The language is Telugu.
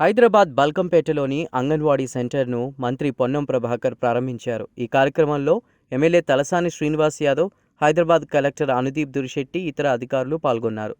హైదరాబాద్ బల్కంపేటలోని అంగన్వాడీ సెంటర్ను మంత్రి పొన్నం ప్రభాకర్ ప్రారంభించారు. ఈ కార్యక్రమంలో ఎమ్మెల్యే తలసాని శ్రీనివాస్ యాదవ్ హైదరాబాద్ కలెక్టర్ అనుదీప్ దురిశెట్టి ఇతర అధికారులు పాల్గొన్నారు.